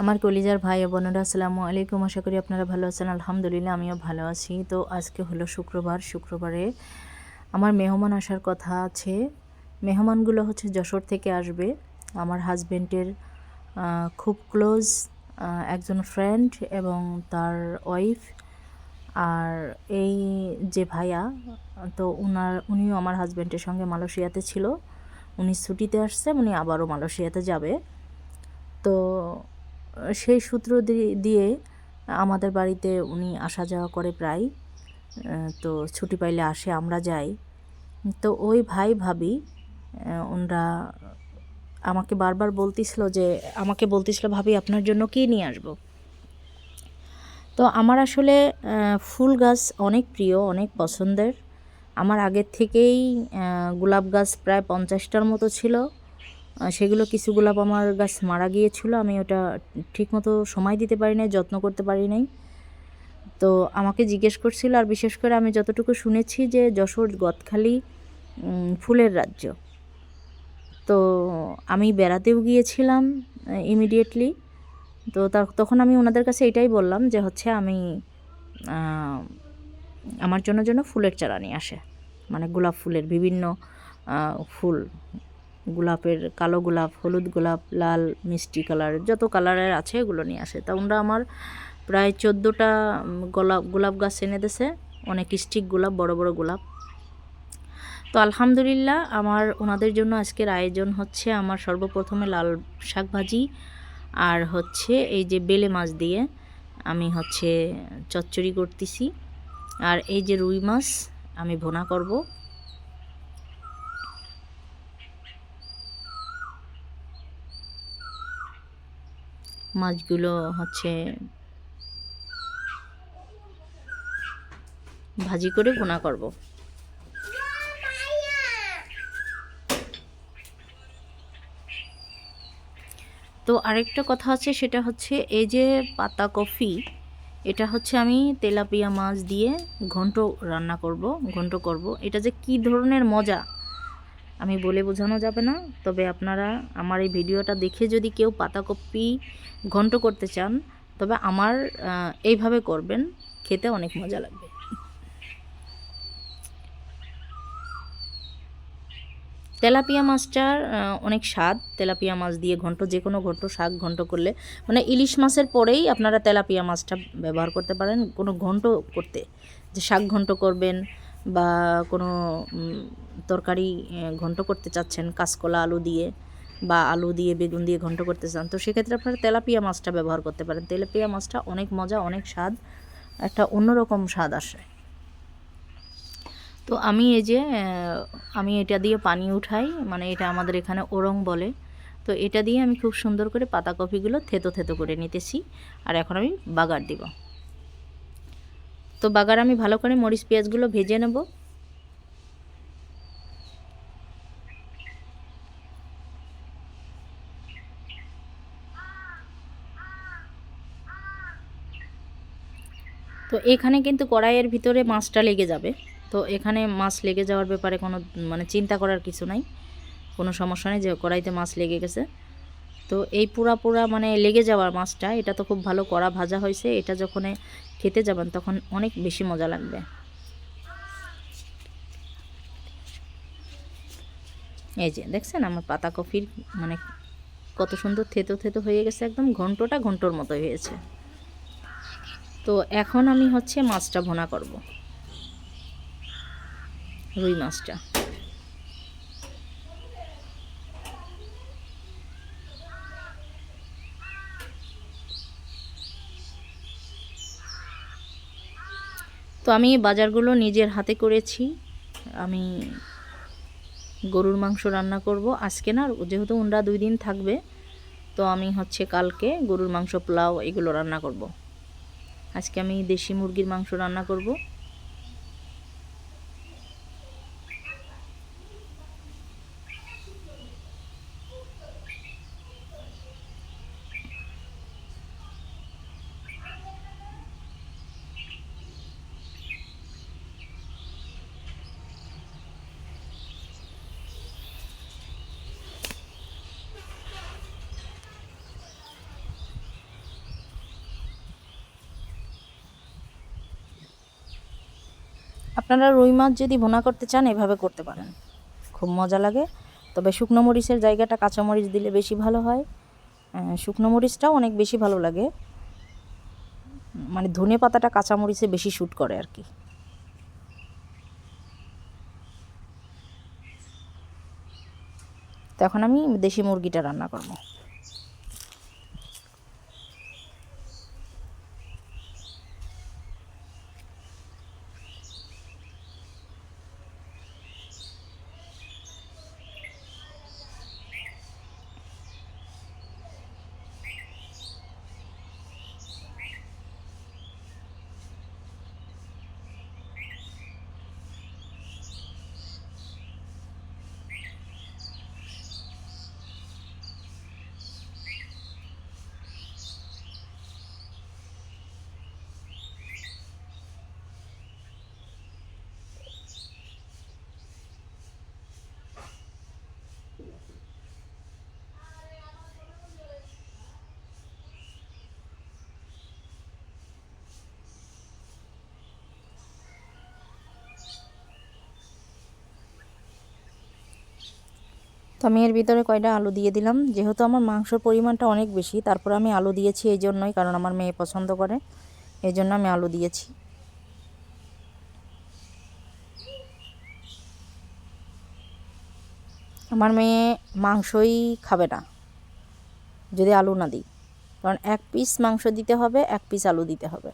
আমার কলিজার ভাই বোনেরা, আসসালামু আলাইকুম। আশা করি আপনারা ভালো আছেন। আলহামদুলিল্লাহ, আমিও ভালো আছি। তো আজকে হলো শুক্রবার। শুক্রবারে আমার মেহমান আসার কথা আছে। মেহমানগুলো হচ্ছে যশোর থেকে আসবে। আমার হাজবেন্ডের খুব ক্লোজ একজন ফ্রেন্ড এবং তার ওয়াইফ আর এই যে ভাইয়া, তো উনার, উনিও আমার হাজবেন্ডের সঙ্গে মালয়েশিয়াতে ছিল। উনি ছুটিতে আসছে, উনি আবারও মালয়েশিয়াতে যাবে। তো সেই সূত্র দিয়ে আমাদের বাড়িতে উনি আসা যাওয়া করে প্রায় তো ছুটি পাইলে আসে, আমরা যাই। তো ওই ভাই ভাবি ওনরা আমাকে বারবার বলতেছিল যে, আমাকে বলতেছিল, ভাবি, আপনার জন্য কী নিয়ে আসব? তো আমার আসলে ফুল গাছ অনেক প্রিয়, অনেক পছন্দের। আমার আগের থেকেই গোলাপ গাছ প্রায় পঞ্চাশটার মতো ছিল। সেগুলো কিছু গোলাপ আমার গাছ মারা গিয়েছিল, আমি ওটা ঠিকমতো সময় দিতে পারি নাই যত্ন করতে পারি নাই তো আমাকে জিজ্ঞেস করছিল, আর বিশেষ করে আমি যতটুকু শুনেছি যে যশোর গদখালি ফুলের রাজ্য। তো আমি বেড়াতেও গিয়েছিলাম ইমিডিয়েটলি তো তখন আমি ওনাদের কাছে এটাই বললাম যে হচ্ছে আমি আমার জন্য যেন ফুলের চারা নিয়ে আসে। মানে গোলাপ ফুলের বিভিন্ন ফুল। গোলাপের, কালো গোলাপ, হলুদ গোলাপ, লাল, মিষ্টি কালার, যত কালারের আছে এগুলো নিয়ে আসে। তা ওনারা আমার প্রায় চোদ্দোটা গোলাপ গোলাপ গাছ এনে দিছে অনেক স্টিক গোলাপ, বড় বড় গোলাপ। তো আলহামদুলিল্লাহ, আমার ওনাদের জন্য আজকের আয়োজন হচ্ছে আমার সর্বপ্রথমে লাল শাক ভাজি আর হচ্ছে এই যে বেলে মাছ দিয়ে আমি হচ্ছে চচ্চড়ি করতেছি। আর এই যে রুই মাছ আমি ভোনা করব। মাছগুলো হচ্ছে ভাজি করে ভোনা করব। তো আরেকটা কথা আছে, সেটা হচ্ছে এই যে পাতা কফি, এটা হচ্ছে আমি তেলাপিয়া মাছ দিয়ে ঘন্ট রান্না করব, ঘন্ট করব। এটা যে কি ধরনের মজা আমি বলে বোঝানো যাবে না। তবে আপনারা আমার এই ভিডিওটা দেখে যদি কেউ পাতাকপি ঘন্ট করতে চান, তবে আমার এইভাবে করবেন। খেতে অনেক মজা লাগবে। তেলাপিয়া মাছটার অনেক স্বাদ। তেলাপিয়া মাছ দিয়ে ঘন্ট যে কোনো ঘন্ট, শাক ঘন্ট করলে। মানে ইলিশ মাছের পরেই আপনারা তেলাপিয়া মাছটা ব্যবহার করতে পারেন। কোনো ঘন্ট করতে। যে শাক ঘন্ট করবেন বা কোনো তরকারি ঘন্ট করতে চাচ্ছেন কাঁচকলা, আলু দিয়ে বা আলু দিয়ে, বেগুন দিয়ে ঘন্ট করতে চান, তো সেক্ষেত্রে আপনারা তেলাপিয়া মাছটা ব্যবহার করতে পারেন। তেলাপিয়া মাছটা অনেক মজা, অনেক স্বাদ, একটা অন্যরকম স্বাদ আসে। তো আমি এই যে আমি এটা দিয়ে পানি উঠাই মানে এটা আমাদের এখানে ওরং বলে, তো এটা দিয়ে আমি খুব সুন্দর করে পাতা পাতাকপিগুলো থেতো থেতো করে নিতেছি, আর এখন আমি বাগার দিব। তো বাগার আমি ভালো করে মরিচ, পেঁয়াজগুলো ভেজে নেব। তো এখানে কিন্তু কড়াইয়ের ভিতরে মাছটা লেগে যাবে। তো এখানে মাছ লেগে যাওয়ার ব্যাপারে কোনো মানে চিন্তা করার কিছু নাই। কোনো সমস্যা নেই যে কড়াইতে মাছ লেগে গেছে। তো এই পুরা পুরা মানে লেগে যাওয়ার মাছটা, এটা তো খুব ভালো কড়া ভাজা হয়েছে, এটা যখন খেতে যাবেন তখন অনেক বেশি মজা লাগবে। এই যে দেখছেন আমার পাতাকপির মানে কত সুন্দর থেতো থেতো হয়ে গেছে, একদম ঘন্টটা ঘন্টর মতো হয়েছে। তো এখন আমি হচ্ছে মাছটা ভোনা করব। রুই মাছটা। তো আমি বাজারগুলো নিজের হাতে করেছি। আমি গরুর মাংস রান্না করব। আজকে না, যেহেতু ওনরা দুই দিন থাকবে, তো আমি হচ্ছে কালকে গরুর মাংস, পোলাও এগুলো রান্না করব। আজকে আমি দেশি মুরগির মাংস রান্না করব। আপনারা রুই মাছ যদি ভুনা করতে চান, এভাবে করতে পারেন। খুব মজা লাগে। তবে শুকনো মরিচের জায়গাটা কাঁচা মরিচ দিলে বেশি ভালো হয়। শুকনো মরিচটাও অনেক বেশি ভালো লাগে। মানে ধনে পাতাটা কাঁচা মরিচে বেশি শ্যুট করে আর কি। তো এখন আমি দেশি মুরগিটা রান্না করব। আমি এর ভিতরে কয়টা আলু দিয়ে দিলাম। যেহেতু আমার মাংসর পরিমাণটা অনেক বেশি, তারপর আমি আলু দিয়েছি এই জন্যই, কারণ আমার মেয়ে পছন্দ করে। এই জন্য আমি আলু দিয়েছি। আমার মেয়ে মাংসই খাবে না, যদি আলু না দিই। কারণ এক পিস মাংস দিতে হবে, এক পিস আলু দিতে হবে।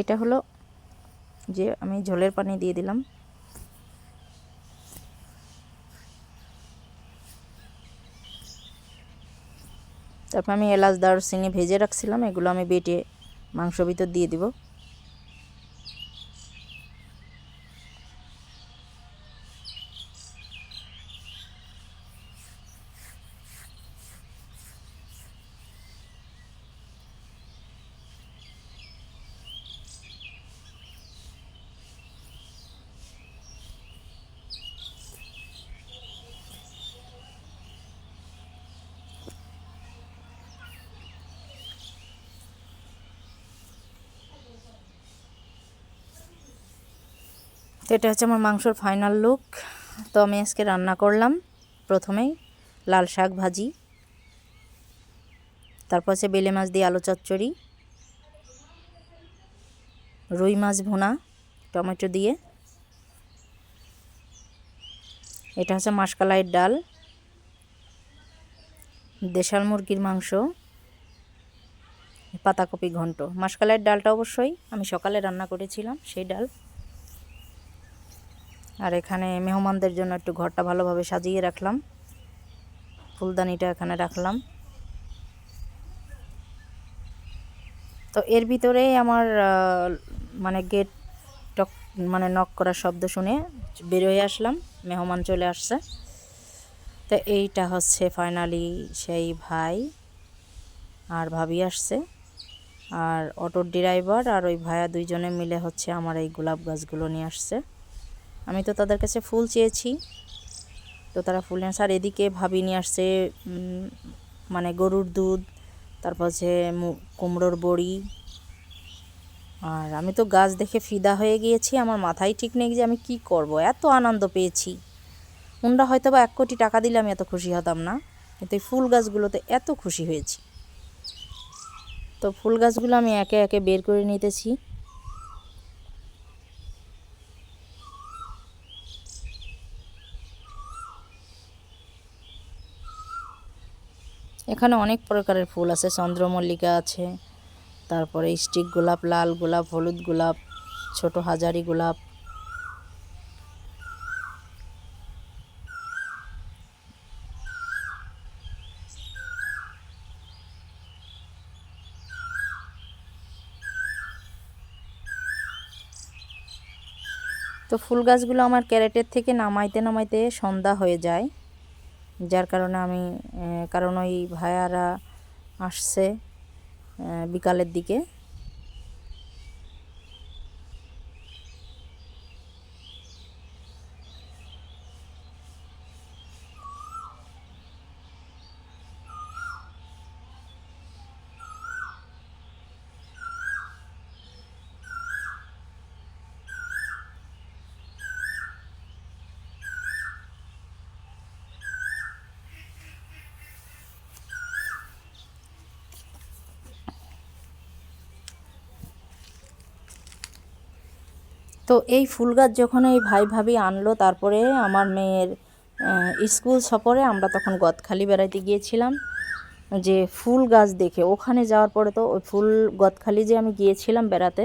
এটা হলো যে আমি ঝোলের পানি দিয়ে দিলাম। তারপর আমি এলাচ, দারচিনি ভেজে রাখছিলাম, এগুলো আমি বেটে মাংস ভিতর দিয়ে দিব। তো এটা হচ্ছে আমার মাংসর ফাইনাল লুক তো আমি আজকে রান্না করলাম প্রথমেই লাল শাক ভাজি, তারপর হচ্ছে বেলে মাছ দিয়ে আলু চচ্চড়ি, রুই মাছ ভুনা, টমেটো দিয়ে। এটা হচ্ছে মাসকালাইয়ের ডাল, দেশাল মুরগির মাংস, পাতাকপি ঘন্ট। মাসকালাইয়ের ডালটা অবশ্যই আমি সকালে রান্না করেছিলাম সেই ডাল। আর এখানে মেহমানদের জন্য একটু ঘরটা ভালোভাবে সাজিয়ে রাখলাম। ফুলদানিটা এখানে রাখলাম। তো এর ভিতরেই আমার মানে গেট টক মানে নক করার শব্দ শুনে বেরোয় আসলাম। মেহমান চলে আসছে। তো এইটা হচ্ছে ফাইনালি সেই ভাই আর ভাবি আসছে। আর অটোর ড্রাইভার আর ওই ভাইয়া দুইজনে মিলে হচ্ছে আমার এই গোলাপ গাছগুলো নিয়ে আসছে। আমি তো তাদের কাছে ফুল চেয়েছি। তো তারা ফুল নিয়ে আর এদিকে ভাবি নিয়ে আসছে মানে গরুর দুধ, তারপর হচ্ছে কুমড়োর বড়ি। আর আমি তো গাছ দেখে ফিদা হয়ে গিয়েছি, আমার মাথায় ঠিক নেই যে আমি কি করব, এত আনন্দ পেয়েছি। উনরা হয়তো বা এক কোটি টাকা দিলে আমি এত খুশি হতাম না, কিন্তু এই ফুল গাছগুলোতে এত খুশি হয়েছি। তো ফুল গাছগুলো আমি একে একে বের করে নিতেছি। এখানে অনেক প্রকারের ফুল আছে। চন্দ্রমল্লিকা আছে, তারপরে স্টিক গোলাপ, লাল গোলাপ, হলুদ গোলাপ, ছোট হাজারি গোলাপ। তো ফুল গাছগুলো আমার ক্যারেটের থেকে নামাইতে নামাইতে সন্ধ্যা হয়ে যায়। যার কারণে আমি কারণ ওই ভাইয়ারা আসছে বিকালের দিকে। তো এই ফুল গাছ যখন এই ভাই ভাবি আনলো, তারপরে আমার মেয়ের স্কুল সফরে আমরা তখন গদখালি বেড়াইতে গিয়েছিলাম। যে ফুল গাছ দেখে, ওখানে যাওয়ার পরে তো ওই ফুল গদখালি যে আমি গিয়েছিলাম বেড়াতে,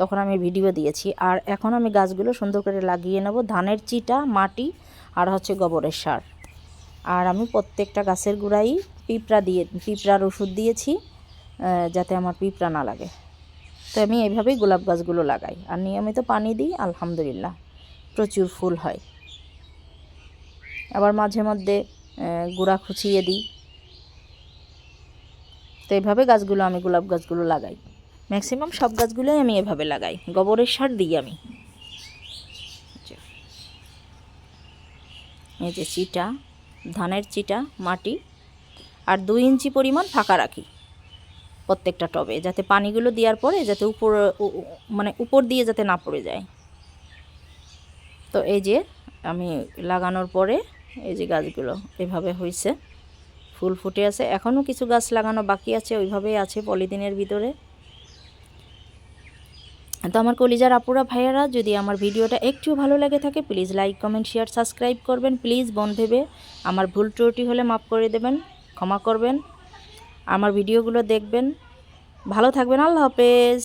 তখন আমি ভিডিও দিয়েছি। আর এখন আমি গাছগুলো সুন্দর করে লাগিয়ে নেব, ধানের চিটা, মাটি আর হচ্ছে গোবরের সার। আর আমি প্রত্যেকটা গাছের গোড়াই পিঁপড়া দিয়ে, পিঁপড়ার ওষুধ দিয়েছি যাতে আমার পিঁপড়া না লাগে। তো আমি এইভাবেই গোলাপ গাছগুলো লাগাই। আর নিয়মিত পানি দিই, আলহামদুলিল্লাহ, প্রচুর ফুল হয়। আবার মাঝে মধ্যে গুঁড়া খুচিয়ে দিই। তো এইভাবে গাছগুলো আমি গোলাপ গাছগুলো লাগাই। ম্যাক্সিমাম সব গাছগুলোই আমি এভাবে লাগাই। গোবরের সার দিই আমি। এই যে চিটা, ধানের চিটা, মাটি, আর দুই ইঞ্চি পরিমাণ ফাঁকা রাখি। প্রত্যেকটা টবে, যাতে পানিগুলো দেওয়ার পরে যাতে উপর মানে উপর দিয়ে যাতে না পড়ে যায়। তো এই যে আমি লাগানোর পরে এই যে গাছগুলো, এভাবে হয়েছে ফুল ফুটে আছে এখনও কিছু গাছ লাগানো বাকি আছে, ওইভাবেই আছে পলিথিনের ভিতরে। তো আমার কলিজার আপুরা, ভাইয়ারা, যদি আমার ভিডিওটা একটু ভালো লাগে থাকে, please like, comment, share, subscribe করবেন। প্লিজ বন ভেবে আমার ভুল ত্রুটি হলে মাফ করে দেবেন, ক্ষমা করবেন। আমার ভিডিওগুলো দেখবেন। ভালো থাকবেন আল্লাহ হাফেজ।